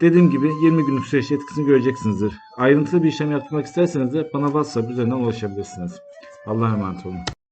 Dediğim gibi 20 günlük süreçte etkisini göreceksinizdir. Ayrıntılı bir işlem yapmak isterseniz de bana WhatsApp üzerinden ulaşabilirsiniz. Allah'a emanet olun.